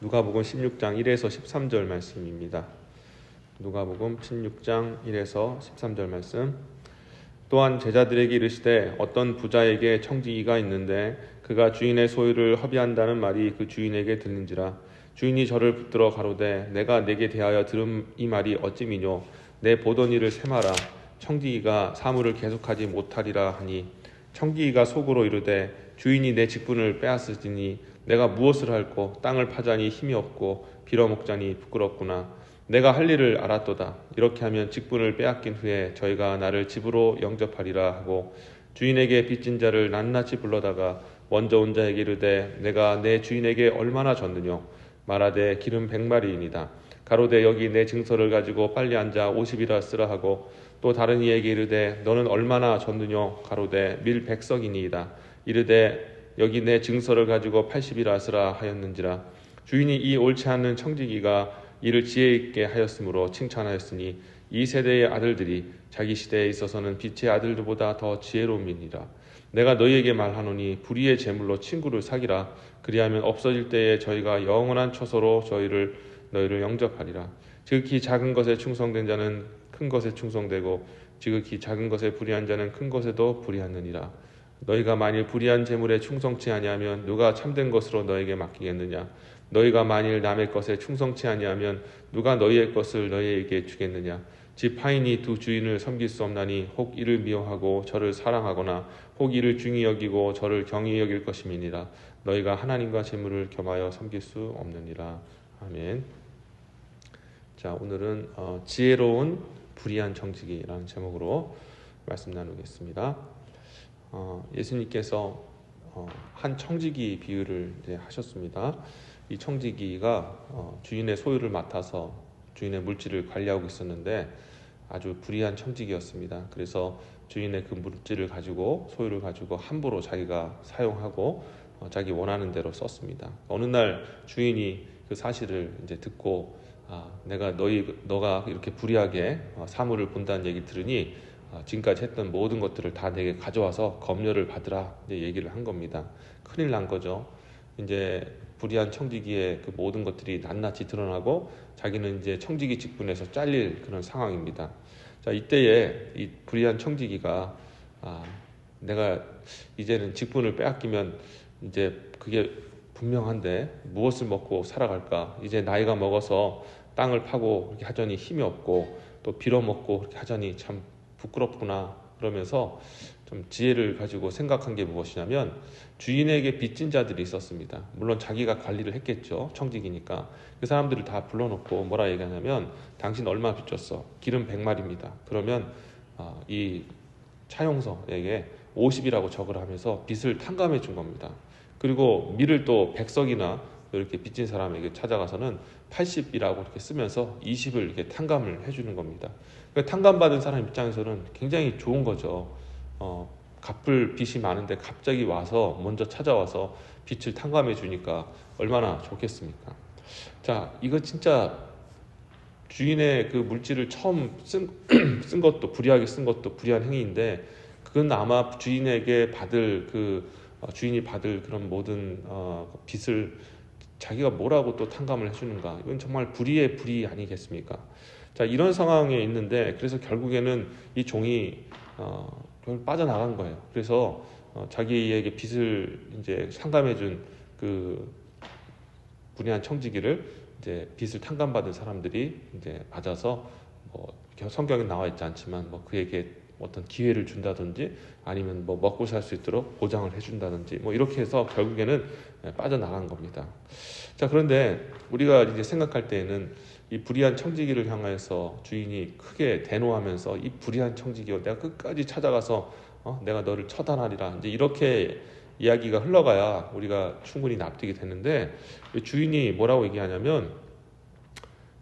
누가복음 16장 1에서 13절 말씀입니다. 누가복음 16장 1에서 13절 말씀. 또한 제자들에게 이르시되 어떤 부자에게 청지기가 있는데 그가 주인의 소유를 허비한다는 말이 그 주인에게 들린지라 주인이 저를 붙들어 가로되 내가 내게 대하여 들은 이 말이 어찌미뇨 내 보던 일을 세마라 청지기가 사물을 계속하지 못하리라 하니 청지기가 속으로 이르되 주인이 내 직분을 빼앗으니 내가 무엇을 할꼬? 땅을 파자니 힘이 없고 빌어먹자니 부끄럽구나. 내가 할 일을 알았도다. 이렇게 하면 직분을 빼앗긴 후에 저희가 나를 집으로 영접하리라 하고 주인에게 빚진 자를 낱낱이 불러다가 먼저 온 자에게 이르되 내가 내 주인에게 얼마나 졌느뇨? 말하되 기름 백마리이니다 가로되 여기 내 증서를 가지고 빨리 앉아 오십이라 쓰라 하고 또 다른 이에게 이르되 너는 얼마나 졌느뇨? 가로되 밀 백석이니이다. 이르되 여기 내 증서를 가지고 80이라 쓰라 하였는지라. 주인이 이 옳지 않는 청지기가 이를 지혜 있게 하였으므로 칭찬하였으니 이 세대의 아들들이 자기 시대에 있어서는 빛의 아들들보다 더 지혜로움이니라. 내가 너희에게 말하노니 불의의 제물로 친구를 사기라. 그리하면 없어질 때에 저희가 영원한 처소로 저희를 너희를 영접하리라. 지극히 작은 것에 충성된 자는 큰 것에 충성되고 지극히 작은 것에 불의한 자는 큰 것에도 불의하느니라. 너희가 만일 불의한 재물에 충성치 아니하면 누가 참된 것으로 너에게 맡기겠느냐? 너희가 만일 남의 것에 충성치 아니하면 누가 너희의 것을 너희에게 주겠느냐? 지파인이 두 주인을 섬길 수 없나니 혹 이를 미워하고 저를 사랑하거나 혹 이를 중히 여기고 저를 경히 여길 것임이니라. 너희가 하나님과 재물을 겸하여 섬길 수 없느니라. 아멘. 자 오늘은 어, 지혜로운 불의한 정직이라는 제목으로 말씀 나누겠습니다. 어, 예수님께서 어, 한 청지기 비유를 하셨습니다. 이 청지기가 어, 주인의 소유를 맡아서 주인의 물질을 관리하고 있었는데 아주 불의한 청지기였습니다. 그래서 주인의 그 물질을 가지고 소유를 가지고 함부로 자기가 사용하고 어, 자기 원하는 대로 썼습니다. 어느 날 주인이 그 사실을 이제 듣고 아, 내가 너희 너가 이렇게 불의하게 어, 사물을 본다는 얘기 들으니 어, 지금까지 했던 모든 것들을 다 내게 가져와서 검열을 받으라 얘기를 한 겁니다. 큰일 난 거죠. 이제 불의한 청지기의 그 모든 것들이 낱낱이 드러나고 자기는 이제 청지기 직분에서 잘릴 그런 상황입니다. 자 이때에 이 불의한 청지기가 아, 내가 이제는 직분을 빼앗기면 이제 그게 분명한데 무엇을 먹고 살아갈까? 이제 나이가 먹어서 땅을 파고 이렇게 하자니 힘이 없고 또 빌어먹고 그렇게 하자니 참 부끄럽구나 그러면서 좀 지혜를 가지고 생각한 게 무엇이냐면 주인에게 빚진 자들이 있었습니다. 물론 자기가 관리를 했겠죠. 청직이니까. 그 사람들을 다 불러놓고 뭐라 얘기하냐면 당신 얼마 빚졌어? 기름 100마리입니다. 그러면 어, 이 차용서에게 50이라고 적을 하면서 빚을 탕감해 준 겁니다. 그리고 밀을 또 100석이나 이렇게 빚진 사람에게 찾아가서는 80이라고 이렇게 쓰면서 20을 이렇게 탕감을 해주는 겁니다. 그러니까 탕감받은 사람 입장에서는 굉장히 좋은 거죠. 어, 갚을 빚이 많은데 갑자기 와서 먼저 찾아와서 빚을 탕감해 주니까 얼마나 좋겠습니까? 자, 이거 진짜 주인의 그 물질을 처음 쓴, 쓴 것도 불의하게 쓴 것도 불의한 행위인데 그건 아마 주인에게 받을 그 어, 주인이 받을 그런 모든 어, 빚을 자기가 뭐라고 또 탕감을 해주는가 이건 정말 불의의 불의 아니겠습니까? 자 이런 상황에 있는데 그래서 결국에는 이 종이 어, 빠져나간 거예요. 그래서 어, 자기에게 빚을 이제 상담해준 그 분야한 청지기를 이제 빚을 탕감받은 사람들이 이제 맞아서 뭐 성경에 나와 있지 않지만 뭐 그에게 어떤 기회를 준다든지 아니면 뭐 먹고 살 수 있도록 보장을 해준다든지 뭐 이렇게 해서 결국에는 빠져나간 겁니다. 자 그런데 우리가 이제 생각할 때에는 이 불의한 청지기를 향해서 주인이 크게 대노하면서 이 불의한 청지기を내가 끝까지 찾아가서 어, 내가 너를 처단하리라 이제 이렇게 이야기가 흘러가야 우리가 충분히 납득이 되는데 주인이 뭐라고 얘기하냐면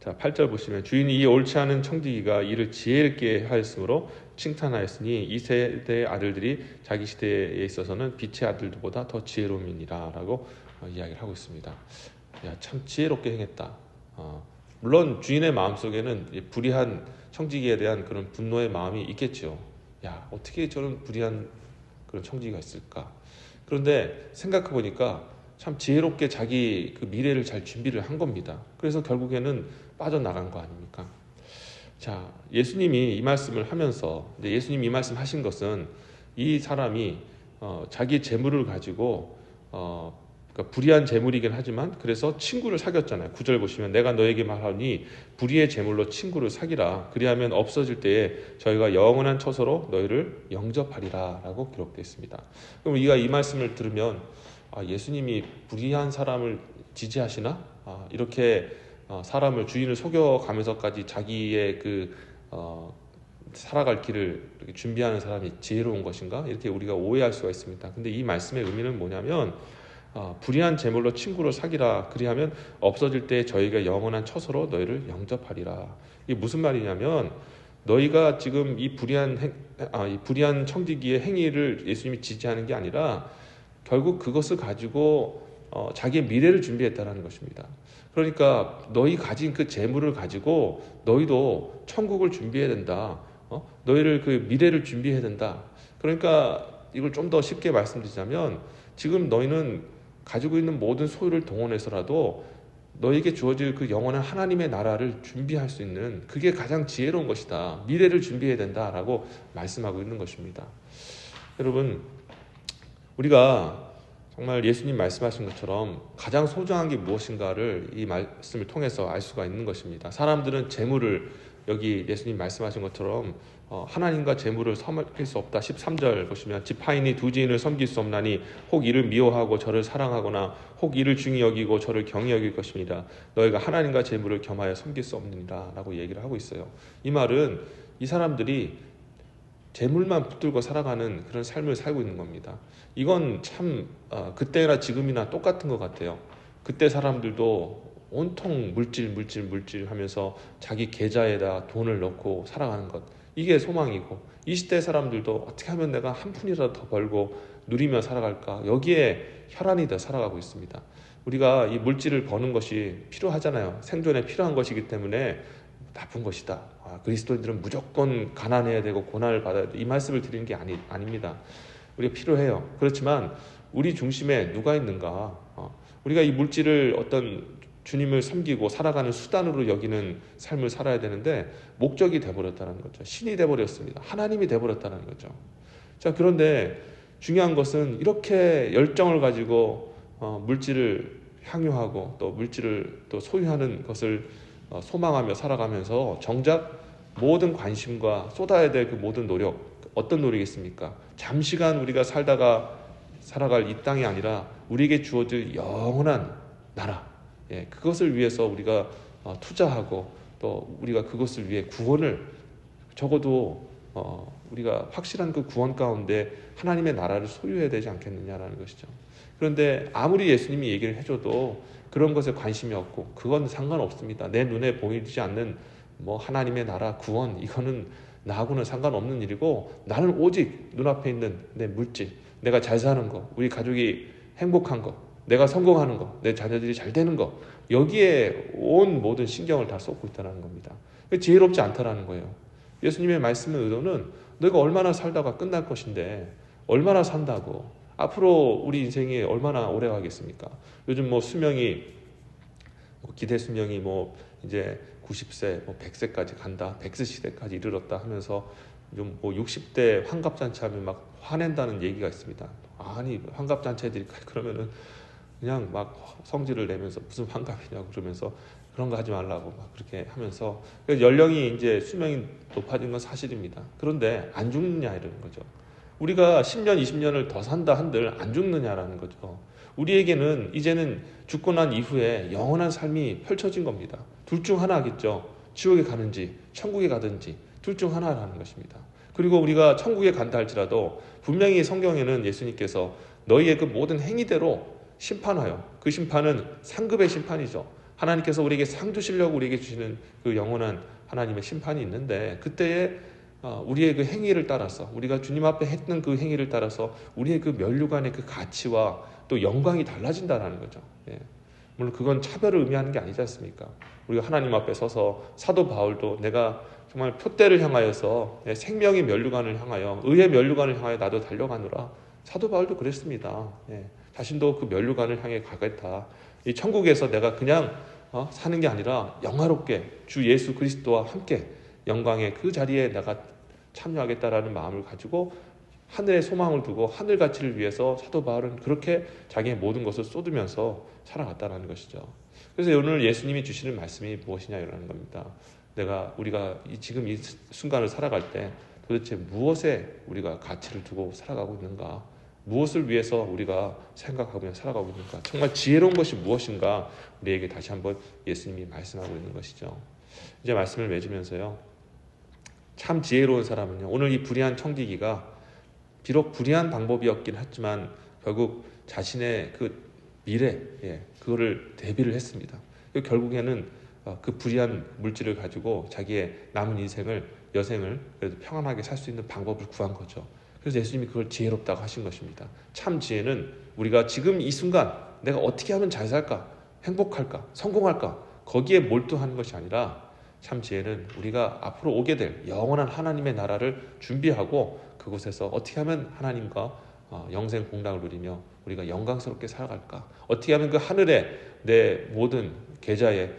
자 8절 보시면 주인이 이 옳지 않은 청지기가 이를 지혜있게 하였으므로 칭찬하였으니 이 세대의 아들들이 자기 시대에 있어서는 빛의 아들들보다 더 지혜로움이니라라고 어, 이야기를 하고 있습니다. 야, 참 지혜롭게 행했다. 어, 물론 주인의 마음 속에는 불의한 청지기에 대한 그런 분노의 마음이 있겠죠. 야, 어떻게 저런 불의한 그런 청지기가 있을까? 그런데 생각해 보니까 참 지혜롭게 자기 그 미래를 잘 준비를 한 겁니다. 그래서 결국에는 빠져나간 거 아닙니까? 자, 예수님이 이 말씀을 하면서 예수님이 이 말씀 하신 것은 이 사람이 어, 자기 재물을 가지고 어, 그러니까 불의한 재물이긴 하지만 그래서 친구를 사귀었잖아요. 구절 보시면 내가 너에게 말하니 불의의 재물로 친구를 사귀라. 그리하면 없어질 때에 저희가 영원한 처소로 너희를 영접하리라라고 기록되어 있습니다. 그럼 우리가 이 말씀을 들으면 아, 예수님이 불의한 사람을 지지하시나? 아, 이렇게 어, 사람을 주인을 속여가면서까지 자기의 그 어, 살아갈 길을 준비하는 사람이 지혜로운 것인가? 이렇게 우리가 오해할 수가 있습니다. 근데 이 말씀의 의미는 뭐냐면 어, 불의한 재물로 친구를 사귀라 그리하면 없어질 때 저희가 영원한 처소로 너희를 영접하리라. 이게 무슨 말이냐면 너희가 지금 이 불의한 행, 아, 이 불의한 청지기의 행위를 예수님이 지지하는 게 아니라 결국 그것을 가지고 어, 자기의 미래를 준비했다라는 것입니다. 그러니까 너희 가진 그 재물을 가지고 너희도 천국을 준비해야 된다. 어? 너희를 그 미래를 준비해야 된다. 그러니까 이걸 좀 더 쉽게 말씀드리자면 지금 너희는 가지고 있는 모든 소유를 동원해서라도 너에게 주어질 그 영원한 하나님의 나라를 준비할 수 있는 그게 가장 지혜로운 것이다. 미래를 준비해야 된다라고 말씀하고 있는 것입니다. 여러분, 우리가 정말 예수님 말씀하신 것처럼 가장 소중한 게 무엇인가를 이 말씀을 통해서 알 수가 있는 것입니다. 사람들은 재물을 여기 예수님 말씀하신 것처럼 어, 하나님과 재물을 섬길 수 없다. 13절 보시면 지파인이 두 지인을 섬길 수 없나니 혹 이를 미워하고 저를 사랑하거나 혹 이를 중히 여기고 저를 경히 여길 것입니다. 너희가 하나님과 재물을 겸하여 섬길 수 없느니라라고 얘기를 하고 있어요. 이 말은 이 사람들이 재물만 붙들고 살아가는 그런 삶을 살고 있는 겁니다. 이건 참 어, 그때나 지금이나 똑같은 것 같아요. 그때 사람들도 온통 물질 물질 물질 하면서 자기 계좌에다 돈을 넣고 살아가는 것 이게 소망이고 이 시대 사람들도 어떻게 하면 내가 한 푼이라도 더 벌고 누리며 살아갈까 여기에 혈안이 더 살아가고 있습니다. 우리가 이 물질을 버는 것이 필요하잖아요. 생존에 필요한 것이기 때문에 나쁜 것이다. 아, 그리스도인들은 무조건 가난해야 되고 고난을 받아야 돼. 이 말씀을 드리는 게 아니, 아닙니다. 우리가 필요해요. 그렇지만 우리 중심에 누가 있는가? 어, 우리가 이 물질을 어떤 주님을 섬기고 살아가는 수단으로 여기는 삶을 살아야 되는데 목적이 돼버렸다는 거죠. 신이 돼버렸습니다. 하나님이 돼버렸다는 거죠. 자 그런데 중요한 것은 이렇게 열정을 가지고 어, 물질을 향유하고 또 물질을 또 소유하는 것을 어, 소망하며 살아가면서 정작 모든 관심과 쏟아야 될 그 모든 노력 어떤 노력이겠습니까? 잠시간 우리가 살다가 살아갈 이 땅이 아니라 우리에게 주어질 영원한 나라 예, 그것을 위해서 우리가 어, 투자하고 또 우리가 그것을 위해 구원을 적어도 어, 우리가 확실한 그 구원 가운데 하나님의 나라를 소유해야 되지 않겠느냐라는 것이죠. 그런데 아무리 예수님이 얘기를 해줘도 그런 것에 관심이 없고 그건 상관없습니다. 내 눈에 보이지 않는 뭐 하나님의 나라 구원 이거는 나하고는 상관없는 일이고 나는 오직 눈앞에 있는 내 물질, 내가 잘 사는 거, 우리 가족이 행복한 거, 내가 성공하는 거, 내 자녀들이 잘 되는 거, 여기에 온 모든 신경을 다 쏟고 있다는 겁니다. 지혜롭지 않다라는 거예요. 예수님의 말씀의 의도는 너가 얼마나 살다가 끝날 것인데, 얼마나 산다고, 앞으로 우리 인생이 얼마나 오래 가겠습니까? 요즘 뭐 수명이, 뭐 기대 수명이 뭐 이제 90세, 뭐 100세까지 간다, 100세 시대까지 이르렀다 하면서 좀 뭐 60대 환갑잔치 하면 막 화낸다는 얘기가 있습니다. 아니, 환갑잔치들이 그러면은 그냥 막 성질을 내면서 무슨 환갑이냐고 그러면서 그런 거 하지 말라고 막 그렇게 하면서 연령이 이제 수명이 높아진 건 사실입니다. 그런데 안 죽느냐 이러는 거죠. 우리가 10년, 20년을 더 산다 한들 안 죽느냐라는 거죠. 우리에게는 이제는 죽고 난 이후에 영원한 삶이 펼쳐진 겁니다. 둘 중 하나겠죠. 지옥에 가는지 천국에 가든지 둘 중 하나라는 것입니다. 그리고 우리가 천국에 간다 할지라도 분명히 성경에는 예수님께서 너희의 그 모든 행위대로 심판하여 그 심판은 상급의 심판이죠. 하나님께서 우리에게 상 주시려고 우리에게 주시는 그 영원한 하나님의 심판이 있는데 그때에 어, 우리의 그 행위를 따라서 우리가 주님 앞에 했던 그 행위를 따라서 우리의 그 면류관의 그 가치와 또 영광이 달라진다라는 거죠. 예. 물론 그건 차별을 의미하는 게 아니지 않습니까? 우리가 하나님 앞에 서서 사도 바울도 내가 정말 표대를 향하여서 예, 생명의 면류관을 향하여 의의 면류관을 향하여 나도 달려가느라 사도 바울도 그랬습니다. 예. 자신도 그 면류관을 향해 가겠다. 이 천국에서 내가 그냥 어, 사는 게 아니라 영화롭게 주 예수 그리스도와 함께 영광의 그 자리에 내가 참여하겠다라는 마음을 가지고 하늘에 소망을 두고 하늘 가치를 위해서 사도 바울은 그렇게 자기의 모든 것을 쏟으면서 살아갔다라는 것이죠. 그래서 오늘 예수님이 주시는 말씀이 무엇이냐 이라는 겁니다. 내가 우리가 이 지금 이 순간을 살아갈 때 도대체 무엇에 우리가 가치를 두고 살아가고 있는가? 무엇을 위해서 우리가 생각하며 살아가고 있는가? 정말 지혜로운 것이 무엇인가? 우리에게 다시 한번 예수님이 말씀하고 있는 것이죠. 이제 말씀을 맺으면서요. 참 지혜로운 사람은요. 오늘 이 불의한 청지기가 비록 불의한 방법이었긴 했지만 결국 자신의 그 미래, 예, 그거를 대비를 했습니다. 그 결국에는 어, 그 불의한 물질을 가지고 자기의 남은 인생을 여생을 그래도 평안하게 살 수 있는 방법을 구한 거죠. 그래서 예수님이 그걸 지혜롭다고 하신 것입니다. 참 지혜는 우리가 지금 이 순간 내가 어떻게 하면 잘 살까, 행복할까, 성공할까 거기에 몰두하는 것이 아니라 참 지혜는 우리가 앞으로 오게 될 영원한 하나님의 나라를 준비하고 그곳에서 어떻게 하면 하나님과 어, 영생 공락을 누리며 우리가 영광스럽게 살아갈까? 어떻게 하면 그 하늘에 내 모든 계좌에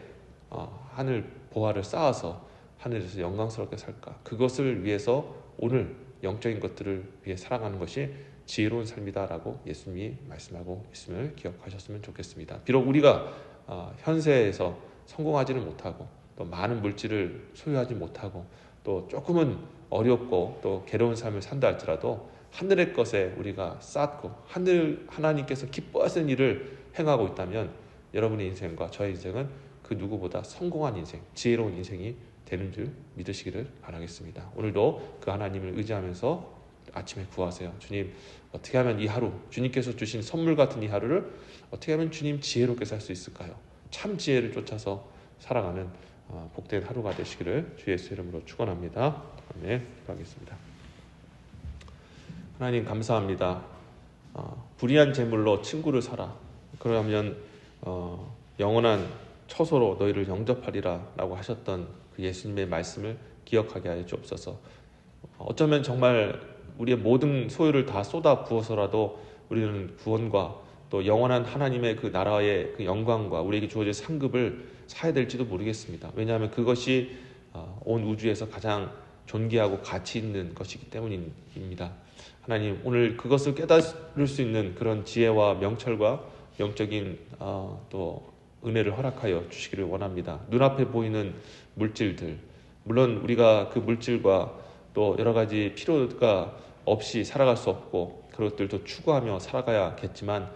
어, 하늘 보화를 쌓아서 하늘에서 영광스럽게 살까? 그것을 위해서 오늘 영적인 것들을 위해 살아가는 것이 지혜로운 삶이다라고 예수님이 말씀하고 있음을 기억하셨으면 좋겠습니다. 비록 우리가 어, 현세에서 성공하지는 못하고 또 많은 물질을 소유하지 못하고 또 조금은 어렵고 또 괴로운 삶을 산다 할지라도 하늘의 것에 우리가 쌓고 하늘 하나님께서 기뻐하시는 일을 행하고 있다면 여러분의 인생과 저의 인생은 그 누구보다 성공한 인생, 지혜로운 인생이 되는 줄 믿으시기를 바라겠습니다. 오늘도 그 하나님을 의지하면서 아침에 구하세요. 주님, 어떻게 하면 이 하루, 주님께서 주신 선물 같은 이 하루를 어떻게 하면 주님 지혜롭게 살 수 있을까요? 참 지혜를 쫓아서 살아가는 어, 복된 하루가 되시기를 주 예수 이름으로 축원합니다. 아멘. 기도하겠습니다. 하나님 감사합니다. 어, 불의한 재물로 친구를 사라. 그러면 어, 영원한 처소로 너희를 영접하리라라고 하셨던 그 예수님의 말씀을 기억하게 하여 주옵소서. 어쩌면 정말 우리의 모든 소유를 다 쏟아 부어서라도 우리는 구원과 또 영원한 하나님의 그 나라의 그 영광과 우리에게 주어질 상급을 사야 될지도 모르겠습니다. 왜냐하면 그것이 어, 온 우주에서 가장 존귀하고 가치 있는 것이기 때문입니다. 하나님 오늘 그것을 깨달을 수 있는 그런 지혜와 명철과 영적인 어, 또 은혜를 허락하여 주시기를 원합니다. 눈앞에 보이는 물질들 물론 우리가 그 물질과 또 여러 가지 필요가 없이 살아갈 수 없고 그것들도 추구하며 살아가야겠지만 어,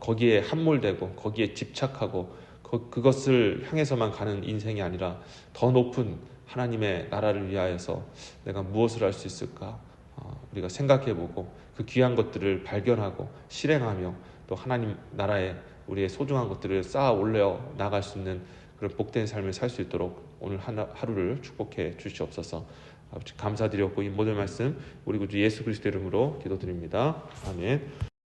거기에 함몰되고 거기에 집착하고 그, 그것을 향해서만 가는 인생이 아니라 더 높은 하나님의 나라를 위하여서 내가 무엇을 할 수 있을까 어, 우리가 생각해보고 그 귀한 것들을 발견하고 실행하며 또 하나님 나라에 우리의 소중한 것들을 쌓아 올려 나갈 수 있는 그런 복된 삶을 살 수 있도록 오늘 하루를 축복해 주시옵소서. 아버지 감사드렸고 이 모든 말씀 우리 구주 예수 그리스도 이름으로 기도드립니다. 아멘.